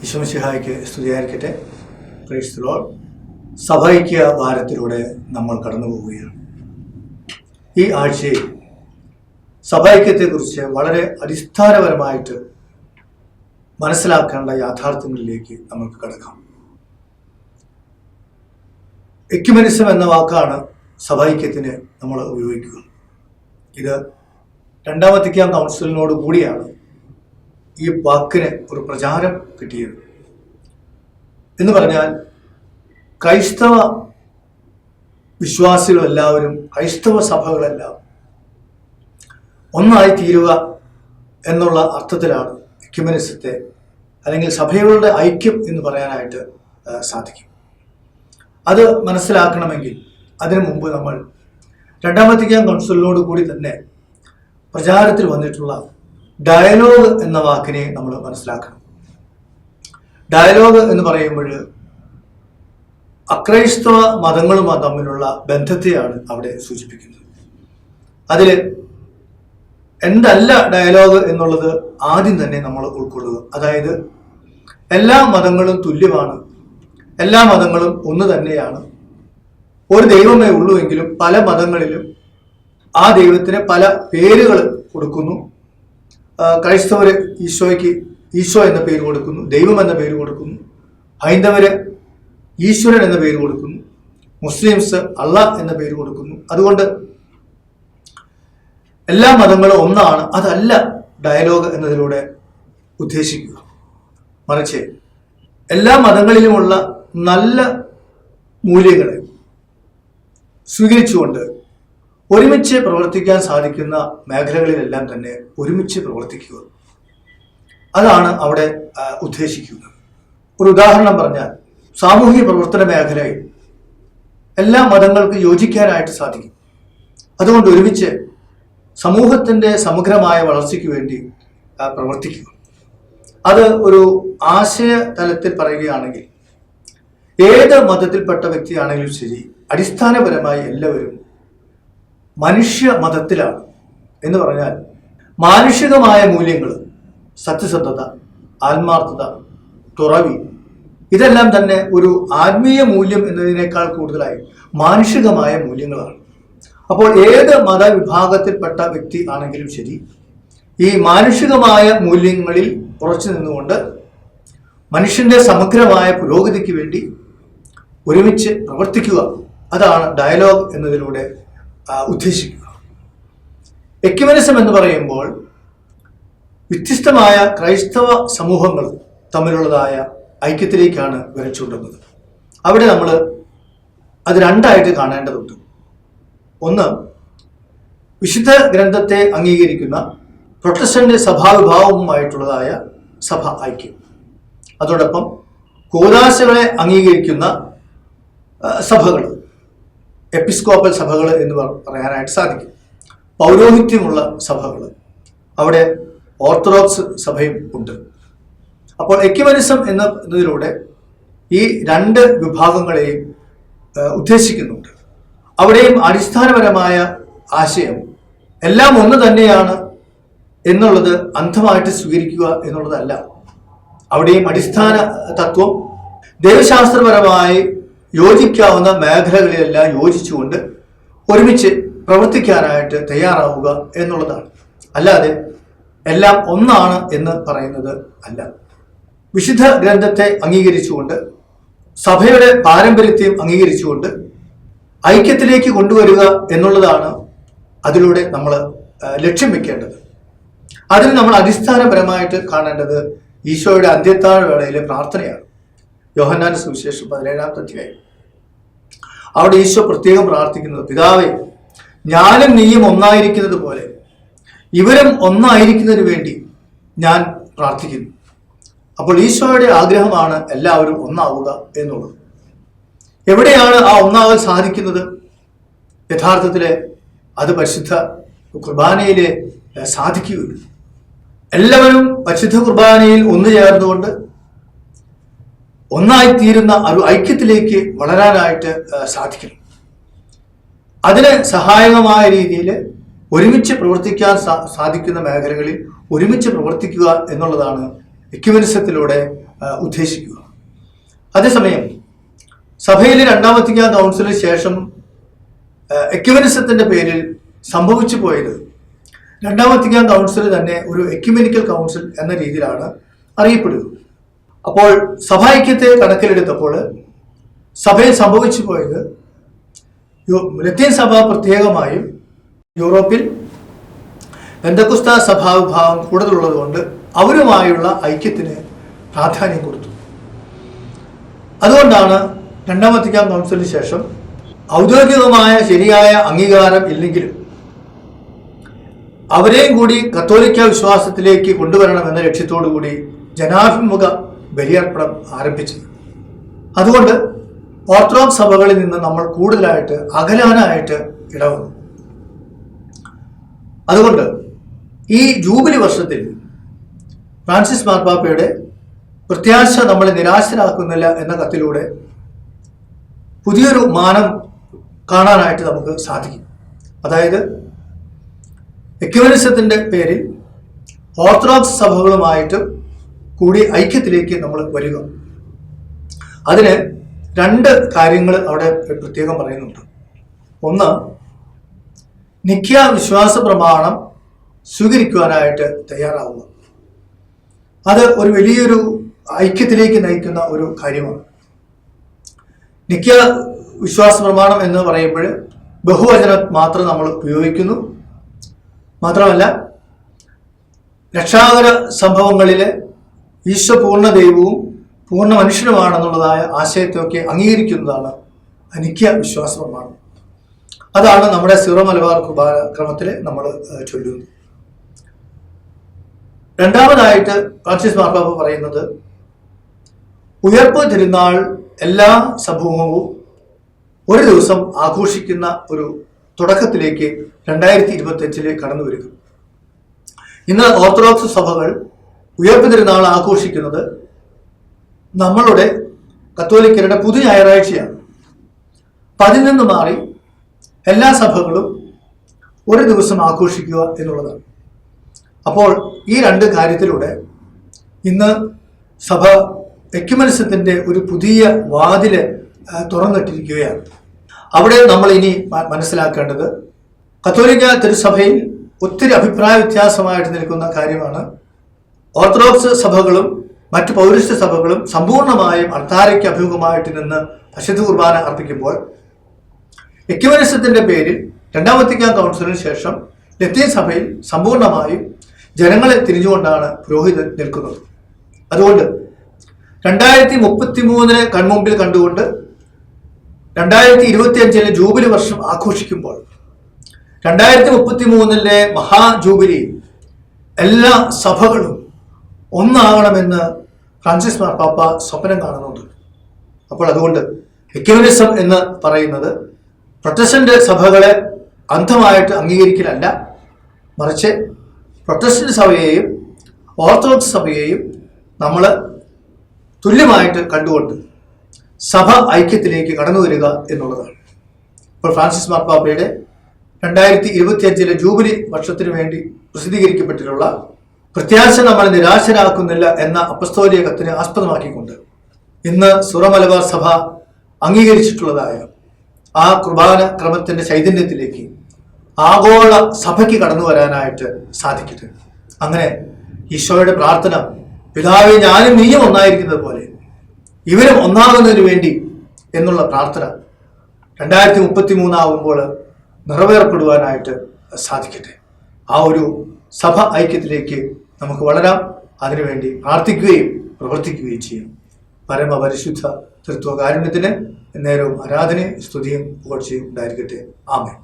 വിശ്വസിഹായ്ക്ക് സ്തുതിയായിരിക്കട്ടെ. ക്രൈസ്ത സഭയ്ക്ക് വാരത്തിലൂടെ നമ്മൾ കടന്നു പോവുകയാണ്. ഈ ആഴ്ചയിൽ സഭൈക്യത്തെക്കുറിച്ച് വളരെ അടിസ്ഥാനപരമായിട്ട് മനസ്സിലാക്കേണ്ട യാഥാർത്ഥ്യങ്ങളിലേക്ക് നമുക്ക് കടക്കാം. എക്യുമനിസം എന്ന വാക്കാണ് സഭൈക്യത്തിന് നമ്മൾ ഉപയോഗിക്കുക. ഇത് വത്തിക്കാൻ കൗൺസിലിനോട് കൂടിയാണ് ഈ വാക്കിന് ഒരു പ്രചാരം കിട്ടിയത്. എന്ന് പറഞ്ഞാൽ ക്രൈസ്തവ വിശ്വാസികളെല്ലാവരും ക്രൈസ്തവ സഭകളെല്ലാം ഒന്നായി തീരുക എന്നുള്ള അർത്ഥത്തിലാണ് എക്യുമനിസത്തെ അല്ലെങ്കിൽ സഭകളുടെ ഐക്യം എന്ന് പറയാനായിട്ട് സാധിക്കും. അത് മനസ്സിലാക്കണമെങ്കിൽ അതിനു മുമ്പ് നമ്മൾ രണ്ടാം വത്തിക്കാൻ കൗൺസിലിനോട് കൂടി തന്നെ പ്രചാരത്തിൽ വന്നിട്ടുള്ള ഡയലോഗ് എന്ന വാക്കിനെ നമ്മൾ മനസ്സിലാക്കണം. ഡയലോഗ് എന്ന് പറയുമ്പോൾ അക്രൈസ്തവ മതങ്ങളും തമ്മിലുള്ള ബന്ധത്തെയാണ് അവിടെ സൂചിപ്പിക്കുന്നത്. അതിൽ എന്തല്ല ഡയലോഗ് എന്നുള്ളത് ആദ്യം തന്നെ നമ്മൾ ഉൾക്കൊള്ളുക. അതായത് എല്ലാ മതങ്ങളും തുല്യമാണ്. എല്ലാ മതങ്ങളും ഒന്ന് തന്നെയാണ്. ഒരു ദൈവമേ ഉള്ളൂ എങ്കിലും പല മതങ്ങളിലും ആ ദൈവത്തിന് പല പേരുകൾ കൊടുക്കുന്നു. ക്രൈസ്തവര് ഈശോയ്ക്ക് ഈശോ എന്ന പേര് കൊടുക്കുന്നു ദൈവം എന്ന പേര് കൊടുക്കുന്നു ഹൈന്ദവർ ഈശ്വരൻ എന്ന പേര് കൊടുക്കുന്നു മുസ്ലിംസ് അള്ള എന്ന പേര് കൊടുക്കുന്നു. അതുകൊണ്ട് എല്ലാ മതങ്ങളും ഒന്നാണ് അതല്ല ഡയലോഗ് എന്നതിലൂടെ ഉദ്ദേശിക്കുക. മറിച്ച് എല്ലാ മതങ്ങളിലുമുള്ള നല്ല മൂല്യങ്ങളെ സ്വീകരിച്ചുകൊണ്ട് ഒരുമിച്ച് പ്രവർത്തിക്കാൻ സാധിക്കുന്ന മേഖലകളിലെല്ലാം തന്നെ ഒരുമിച്ച് പ്രവർത്തിക്കുക. അതാണ് അവിടെ ഉദ്ദേശിക്കുന്നത്. ഒരു ഉദാഹരണം പറഞ്ഞാൽ സാമൂഹിക പ്രവർത്തന മേഖലയിൽ എല്ലാ മതങ്ങൾക്ക് യോജിക്കാനായിട്ട് സാധിക്കും. അതുകൊണ്ട് ഒരുമിച്ച് സമൂഹത്തിന്റെ സമഗ്രമായ വളർച്ചയ്ക്ക് വേണ്ടി പ്രവർത്തിക്കുക. അത് ഒരു ആശയ തലത്തിൽ പറയുകയാണെങ്കിൽ ഏത് മതത്തിൽപ്പെട്ട വ്യക്തിയാണെങ്കിലും ശരി അടിസ്ഥാനപരമായി എല്ലാവരും മനുഷ്യ മതത്തിലാണ് എന്ന് പറഞ്ഞാൽ മാനുഷികമായ മൂല്യങ്ങൾ സത്യസന്ധത ആത്മാർത്ഥത തുറവി ഇതെല്ലാം തന്നെ ഒരു ആത്മീയ മൂല്യം എന്നതിനേക്കാൾ കൂടുതലായി മാനുഷികമായ മൂല്യങ്ങളാണ്. അപ്പോൾ ഏത് മതവിഭാഗത്തിൽപ്പെട്ട വ്യക്തി ആണെങ്കിലും ശരി ഈ മാനുഷികമായ മൂല്യങ്ങളിൽ ഉറച്ചു നിന്നുകൊണ്ട് മനുഷ്യന്റെ സമഗ്രമായ പുരോഗതിക്ക് വേണ്ടി ഒരുമിച്ച് പ്രവർത്തിക്കുക. അതാണ് ഡയലോഗ് എന്നതിലൂടെ ഉദ്ദേശിക്കുക. എക്യുമനിസം എന്ന് പറയുമ്പോൾ വ്യത്യസ്തമായ ക്രൈസ്തവ സമൂഹങ്ങൾ തമ്മിലുള്ളതായ ഐക്യത്തിലേക്കാണ് വരച്ചുകൊണ്ടുന്നത് അവിടെ നമ്മൾ അത് രണ്ടായിട്ട് കാണേണ്ടതുണ്ട്. ഒന്ന് വിശുദ്ധ ഗ്രന്ഥത്തെ അംഗീകരിക്കുന്ന പ്രൊട്ടസ്റ്റന്റ് സഭാവിഭാവവുമായിട്ടുള്ളതായ സഭ ഐക്യം. അതോടൊപ്പം കൂതാശകളെ അംഗീകരിക്കുന്ന സഭകൾ. എപ്പിസ്കോപ്പൽ സഭകൾ എന്ന് പറ- പറയാനായിട്ട് സാധിക്കും. പൗരോഹിത്യമുള്ള സഭകൾ. അവിടെ ഓർത്തഡോക്സ് സഭയും ഉണ്ട്. അപ്പോൾ എക്യുമനിസം എന്നതിലൂടെ ഈ രണ്ട് വിഭാഗങ്ങളെയും ഉദ്ദേശിക്കുന്നുണ്ട്. അവിടെയും അടിസ്ഥാനപരമായ ആശയം എല്ലാം ഒന്ന് തന്നെയാണ് എന്നുള്ളത് അന്ധമായിട്ട് സ്വീകരിക്കുക എന്നുള്ളതല്ല. അവിടെയും അടിസ്ഥാന തത്വം ദൈവശാസ്ത്രപരമായി യോജിക്കാവുന്ന മേഖലകളിലെല്ലാം യോജിച്ചുകൊണ്ട് ഒരുമിച്ച് പ്രവർത്തിക്കാനായിട്ട് തയ്യാറാവുക എന്നുള്ളതാണ്. അല്ലാതെ എല്ലാം ഒന്നാണ് എന്ന് പറയുന്നത് അല്ല. വിശുദ്ധ ഗ്രന്ഥത്തെ അംഗീകരിച്ചുകൊണ്ട് സഭയുടെ പാരമ്പര്യത്തെയും അംഗീകരിച്ചുകൊണ്ട് ഐക്യത്തിലേക്ക് കൊണ്ടുവരിക എന്നുള്ളതാണ് അതിലൂടെ നമ്മൾ ലക്ഷ്യം വെക്കേണ്ടത്. അതിന് നമ്മൾ അടിസ്ഥാനപരമായിട്ട് കാണേണ്ടത് ഈശോയുടെ അന്ത്യത്താഴ വേളയിലെ പ്രാർത്ഥനയാണ്. യോഹന്നാൻ സുവിശേഷം പതിനേഴാമത്തെ അധ്യായം. അവിടെ ഈശോ പ്രത്യേകം പ്രാർത്ഥിക്കുന്നത് പിതാവേ ഞാനും നീയും ഒന്നായിരിക്കുന്നത് പോലെ ഇവരും ഒന്നായിരിക്കുന്നതിന് വേണ്ടി ഞാൻ പ്രാർത്ഥിക്കുന്നു. അപ്പോൾ ഈശോയുടെ ആഗ്രഹമാണ് എല്ലാവരും ഒന്നാവുക എന്നുള്ളത്. എവിടെയാണ് ആ ഒന്നാവൽ സാധിക്കുന്നത്? യഥാർത്ഥത്തിൽ അത് പരിശുദ്ധ കുർബാനയിലെ ഏഹ്, സാധിക്കുകയുള്ളൂ. എല്ലാവരും പരിശുദ്ധ കുർബാനയിൽ ഒന്നു ചേർന്നുകൊണ്ട് ഒന്നായിത്തീരുന്ന ഒരു ഐക്യത്തിലേക്ക് വളരാനായിട്ട് സാധിക്കണം. അതിന് സഹായകമായ രീതിയിൽ ഒരുമിച്ച് പ്രവർത്തിക്കാൻ സാധിക്കുന്ന മേഖലകളിൽ ഒരുമിച്ച് പ്രവർത്തിക്കുക എന്നുള്ളതാണ് എക്യുമനിസത്തിലൂടെ ഉദ്ദേശിക്കുക. അതേസമയം സഭയിലെ രണ്ടാം വത്തിക്കാൻ കൗൺസിലിന് ശേഷം എക്യുമെനിസത്തിന്റെ പേരിൽ സംഭവിച്ചു പോയത് രണ്ടാം കൗൺസിൽ തന്നെ ഒരു എക്യുമെനിക്കൽ കൗൺസിൽ എന്ന രീതിയിലാണ് അറിയപ്പെടുക. അപ്പോൾ സഭാഐക്യത്തെ കണക്കിലെടുത്തപ്പോൾ സഭയിൽ സംഭവിച്ചു പോയത് ലത്തീൻ സഭ പ്രത്യേകമായും യൂറോപ്പിൽ ബന്ധക്കുസ്ത സഭാവിഭാഗം കൂടുതലുള്ളത് കൊണ്ട് അവരുമായുള്ള ഐക്യത്തിന് പ്രാധാന്യം കൊടുത്തു. അതുകൊണ്ടാണ് രണ്ടാം വത്തിക്കാൻ കൗൺസിലിന് ശേഷം ഔദ്യോഗികമായ ശരിയായ അംഗീകാരം ഇല്ലെങ്കിലും അവരെയും കൂടി കത്തോലിക്ക വിശ്വാസത്തിലേക്ക് കൊണ്ടുവരണം എന്ന ലക്ഷ്യത്തോടു കൂടി ജനാഭിമുഖ ബലിയർപ്പണം ആരംഭിച്ചത്. അതുകൊണ്ട് ഓർത്തഡോക്സ് സഭകളിൽ നിന്ന് നമ്മൾ കൂടുതലായിട്ട് അകലാനായിട്ട് ഇടവന്നു. അതുകൊണ്ട് ഈ ജൂബിലി വർഷത്തിൽ ഫ്രാൻസിസ് മാർപ്പാപ്പയുടെ പ്രത്യാശ നമ്മളെ നിരാശരാക്കുന്നില്ല എന്ന കത്തിലൂടെ പുതിയൊരു മാനം കാണാനായിട്ട് നമുക്ക് സാധിക്കും. അതായത് എക്യുവനിസത്തിന്റെ പേരിൽ ഓർത്തഡോക്സ് സഭകളുമായിട്ട് കൂടി ഐക്യത്തിലേക്ക് നമ്മൾ വരിക. അതിന് രണ്ട് കാര്യങ്ങൾ അവിടെ പ്രത്യേകം പറയുന്നുണ്ട്. ഒന്ന് നിഖ്യ വിശ്വാസ പ്രമാണം സ്വീകരിക്കുവാനായിട്ട് തയ്യാറാവുക. അത് ഒരു വലിയൊരു ഐക്യത്തിലേക്ക് നയിക്കുന്ന ഒരു കാര്യമാണ്. നിഖ്യ വിശ്വാസ പ്രമാണം എന്ന് പറയുമ്പോൾ ബഹുവചനം മാത്രം നമ്മൾ ഉപയോഗിക്കുന്നു. മാത്രമല്ല രക്ഷാകര സംഭവങ്ങളിലെ ഈശോ പൂർണ ദൈവവും പൂർണ മനുഷ്യനുമാണെന്നുള്ളതായ ആശയത്തെയൊക്കെ അംഗീകരിക്കുന്നതാണ് അനിക്യ വിശ്വാസമാണ് അതാണ് നമ്മുടെ സിറോ മലബാർ കുർബാന ക്രമത്തിൽ നമ്മൾ ചൊല്ലുന്നത്. രണ്ടാമതായിട്ട് ഫ്രാൻസിസ് മാർപ്പാപ്പ പറയുന്നത് ഉയർപ്പ് തിരുനാൾ എല്ലാ സമൂഹവും ഒരു ദിവസം ആഘോഷിക്കുന്ന ഒരു തുടക്കത്തിലേക്ക് രണ്ടായിരത്തി ഇരുപത്തി അഞ്ചിൽ കടന്നു വരിക ഇന്ന് ഓർത്തഡോക്സ് സഭകൾ ഉയർപ്പ് തിരുനാൾ ആഘോഷിക്കുന്നത് നമ്മളുടെ കത്തോലിക്കരുടെ പുതിയ ഞായറാഴ്ചയാണ്. അതിൽ നിന്ന് മാറി എല്ലാ സഭകളും ഒരു ദിവസം ആഘോഷിക്കുക എന്നുള്ളതാണ്. അപ്പോൾ ഈ രണ്ട് കാര്യത്തിലൂടെ ഇന്ന് സഭ എക്യുമനിസത്തിന്റെ ഒരു പുതിയ വാതിൽ തുറന്നിട്ടിരിക്കുകയാണ്. അവിടെ നമ്മൾ ഇനി മനസ്സിലാക്കേണ്ടത് കത്തോലിക്ക തിരുസഭയിൽ ഒത്തിരി അഭിപ്രായ വ്യത്യാസമായിട്ട് നിൽക്കുന്ന കാര്യമാണ്. ഓർത്തഡോക്സ് സഭകളും മറ്റ് പൗരസ്ത്യ സഭകളും സമ്പൂർണമായും അർത്താരയ്ക്ക് അഭിമുഖമായിട്ട് നിന്ന് പശുദ്ധ കുർബാന അർപ്പിക്കുമ്പോൾ എക്യുമനിസത്തിന്റെ പേരിൽ രണ്ടാം വത്തിക്കാൻ കൗൺസിലിന് ശേഷം ലത്തീൻ സഭയിൽ സമ്പൂർണമായും ജനങ്ങളെ തിരിഞ്ഞുകൊണ്ടാണ് പുരോഹിതൻ നിൽക്കുന്നത്. അതുകൊണ്ട് രണ്ടായിരത്തി മുപ്പത്തി മൂന്നിന് കൺമുമ്പിൽ കണ്ടുകൊണ്ട് രണ്ടായിരത്തി ഇരുപത്തി അഞ്ചിലെ ജൂബിലി വർഷം ആഘോഷിക്കുമ്പോൾ രണ്ടായിരത്തി മുപ്പത്തി മൂന്നിലെ മഹാജൂബിലി എല്ലാ സഭകളും ഒന്നാകണമെന്ന് ഫ്രാൻസിസ് മാർപ്പാപ്പ സ്വപ്നം കാണുന്നുണ്ട്. അപ്പോൾ അതുകൊണ്ട് എക്യൂനിസം എന്ന് പറയുന്നത് പ്രൊട്ടസ്റ്റന്റ് സഭകളെ അന്ധമായിട്ട് അംഗീകരിക്കലല്ല. മറിച്ച് പ്രൊട്ടസ്റ്റന്റ് സഭയെയും ഓർത്തഡോക്സ് സഭയെയും നമ്മൾ തുല്യമായിട്ട് കണ്ടുകൊണ്ട് സഭ ഐക്യത്തിലേക്ക് കടന്നു വരിക എന്നുള്ളതാണ്. ഇപ്പോൾ ഫ്രാൻസിസ് മാർപ്പാപ്പയുടെ രണ്ടായിരത്തി ഇരുപത്തിയഞ്ചിലെ ജൂബിലി വർഷത്തിനു വേണ്ടി പ്രസിദ്ധീകരിക്കപ്പെട്ടിട്ടുള്ള പ്രത്യാശ നമ്മളെ നിരാശരാക്കുന്നില്ല എന്ന അപസ്തോലിയ ആസ്പദമാക്കിക്കൊണ്ട് ഇന്ന് സുറമലബാർ സഭ അംഗീകരിച്ചിട്ടുള്ളതായ ആ കുർബാന ക്രമത്തിന്റെ ചൈതന്യത്തിലേക്ക് ആഗോള സഭയ്ക്ക് കടന്നു വരാനായിട്ട് സാധിക്കട്ടെ. അങ്ങനെ ഈശോയുടെ പ്രാർത്ഥന പിതാവെ ഞാനും നീയും ഒന്നായിരിക്കുന്നത് പോലെ ഇവരും ഒന്നാകുന്നതിന് വേണ്ടി എന്നുള്ള പ്രാർത്ഥന രണ്ടായിരത്തി മുപ്പത്തി മൂന്നാകുമ്പോൾ നിറവേറപ്പെടുവാനായിട്ട് സാധിക്കട്ടെ. ആ ഒരു സഭ ഐക്യത്തിലേക്ക് നമുക്ക് വളരാം. അതിനുവേണ്ടി പ്രാർത്ഥിക്കുകയും പ്രവർത്തിക്കുകയും ചെയ്യാം. പരമപരിശുദ്ധ തൃത്വകാരുണ്യത്തിന് നേരവും ആരാധനയും സ്തുതിയും പുകഴ്ചയും ഉണ്ടായിരിക്കട്ടെ. ആമേ